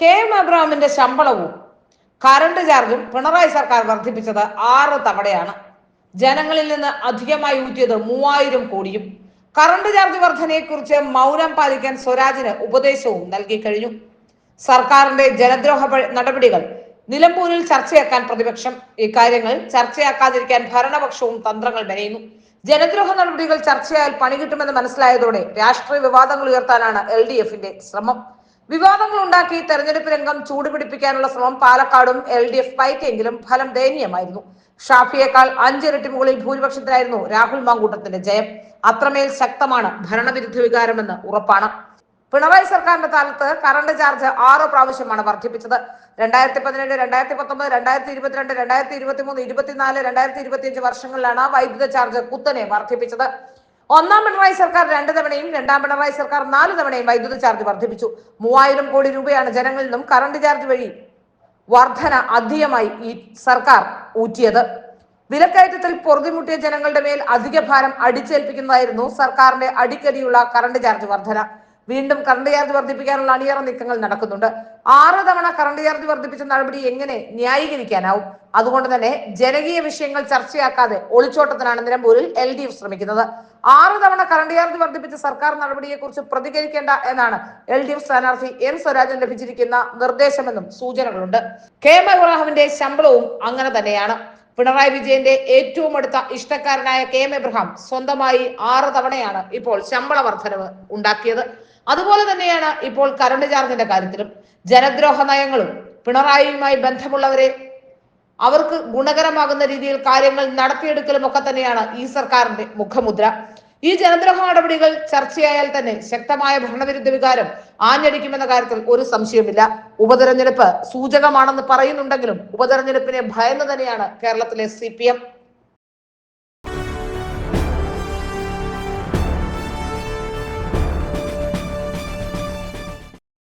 K M അബ്രഹാമിന്റെ ശമ്പളവും current ചാർജും പിണറായി സർക്കാർ വർദ്ധിപ്പിച്ചത് ആറ് തവണയാണ്. ജനങ്ങളിൽ നിന്ന് അധികമായി ഊറ്റിയത് മൂവായിരം കോടിയും. കറണ്ട് ചാർജ് വർധനയെക്കുറിച്ച് മൗനം പാലിക്കാൻ സ്വരാജിന് ഉപദേശവും നൽകി കഴിഞ്ഞു. സർക്കാരിന്റെ ജനദ്രോഹ നടപടികൾ നിലമ്പൂരിൽ ചർച്ചയാക്കാൻ പ്രതിപക്ഷം. ഇക്കാര്യങ്ങൾ ചർച്ചയാക്കാതിരിക്കാൻ ഭരണപക്ഷവും തന്ത്രങ്ങൾ മെനയുന്നു. ജനദ്രോഹ നടപടികൾ ചർച്ചയായാൽ പണി കിട്ടുമെന്ന് മനസ്സിലായതോടെ രാഷ്ട്രീയ വിവാദങ്ങൾ ഉയർത്താനാണ് എൽ ഡി എഫിന്റെ ശ്രമം. വിവാദങ്ങൾ ഉണ്ടാക്കി തെരഞ്ഞെടുപ്പ് രംഗം ചൂടുപിടിപ്പിക്കാനുള്ള ശ്രമം പാലക്കാടും എൽ ഡി എഫ് പയറ്റിയെങ്കിലും ഫലം ദയനീയമായിരുന്നു. ഷാഫിയേക്കാൾ അഞ്ചിരട്ടി മുകളിൽ ഭൂരിപക്ഷത്തിലായിരുന്നു രാഹുൽ മാങ്കൂട്ടത്തിന്റെ ജയം. അത്രമേൽ ശക്തമാണ് ഭരണവിരുദ്ധ വികാരമെന്ന് ഉറപ്പാണ്. പിണറായി സർക്കാരിന്റെ കാലത്ത് കറണ്ട് ചാർജ് ആറ് പ്രാവശ്യമാണ് വർദ്ധിപ്പിച്ചത്. രണ്ടായിരത്തി പതിനേഴ് രണ്ടായിരത്തി പത്തൊമ്പത് രണ്ടായിരത്തി ഇരുപത്തിരണ്ട് രണ്ടായിരത്തി ഇരുപത്തി മൂന്ന് ഇരുപത്തിനാല് രണ്ടായിരത്തി ഇരുപത്തിയഞ്ച് വർഷങ്ങളിലാണ് വൈദ്യുത ചാർജ് കുത്തനെ വർദ്ധിപ്പിച്ചത്. ഒന്നാം പിണറായി സർക്കാർ രണ്ട് തവണയും രണ്ടാം പിണറായി സർക്കാർ നാല് തവണയും വൈദ്യുത ചാർജ് വർദ്ധിപ്പിച്ചു. മൂവായിരം കോടി രൂപയാണ് ജനങ്ങളിൽ നിന്നും കറണ്ട് ചാർജ് വഴി വർധന അധികമായി ഈ സർക്കാർ ഊറ്റിയത്. വിലക്കയറ്റത്തിൽ പൊറുതിമുട്ടിയ ജനങ്ങളുടെ മേൽ അധിക ഭാരം അടിച്ചേൽപ്പിക്കുന്നതായിരുന്നു സർക്കാരിന്റെ അടിക്കടിയുള്ള കറണ്ട് ചാർജ് വർധന. വീണ്ടും കറണ്ട് ചാർജ് വർദ്ധിപ്പിക്കാനുള്ള അണിയറ നീക്കങ്ങൾ നടക്കുന്നുണ്ട്. ആറ് തവണ കറണ്ട് ചാർജ് വർദ്ധിപ്പിച്ച നടപടി എങ്ങനെ ന്യായീകരിക്കാനാവും? അതുകൊണ്ട് തന്നെ ജനകീയ വിഷയങ്ങൾ ചർച്ചയാക്കാതെ ഒളിച്ചോട്ടത്തിനാണ് നിലമ്പൂരിൽ എൽ ഡി എഫ് ശ്രമിക്കുന്നത്. ആറ് തവണ കറണ്ട് ചാർജ് വർദ്ധിപ്പിച്ച സർക്കാർ നടപടിയെക്കുറിച്ച് പ്രതികരിക്കേണ്ട എന്നാണ് എൽ ഡി എഫ് സ്ഥാനാർത്ഥി എൻ സ്വരാജൻ ലഭിച്ചിരിക്കുന്ന നിർദ്ദേശമെന്നും സൂചനകളുണ്ട്. കെ എം എബ്രഹാമിന്റെ ശമ്പളവും അങ്ങനെ തന്നെയാണ്. പിണറായി വിജയന്റെ ഏറ്റവും അടുത്ത ഇഷ്ടക്കാരനായ കെ എം എബ്രഹാം സ്വന്തമായി ആറ് തവണയാണ് ഇപ്പോൾ ശമ്പള വർധനവ് ഉണ്ടാക്കിയത്. അതുപോലെ തന്നെയാണ് ഇപ്പോൾ കറണ്ട് ചാർജിന്റെ കാര്യത്തിലും ജനദ്രോഹ നയങ്ങളും പിണറായിയുമായി ബന്ധമുള്ളവരെ അവർക്ക് ഗുണകരമാകുന്ന രീതിയിൽ കാര്യങ്ങൾ നടത്തിയെടുക്കലും ഒക്കെ തന്നെയാണ് ഈ സർക്കാരിന്റെ മുഖമുദ്ര. ഈ ജനദ്രോഹ നടപടികൾ ചർച്ചയായാൽ തന്നെ ശക്തമായ ഭരണവിരുദ്ധ വികാരം ആഞ്ഞടിക്കുമെന്ന കാര്യത്തിൽ ഒരു സംശയമില്ല ഉപതെരഞ്ഞെടുപ്പ് സൂചകമാണെന്ന് പറയുന്നുണ്ടെങ്കിലും ഉപതെരഞ്ഞെടുപ്പിനെ ഭയന്ന് തന്നെയാണ് കേരളത്തിലെ സി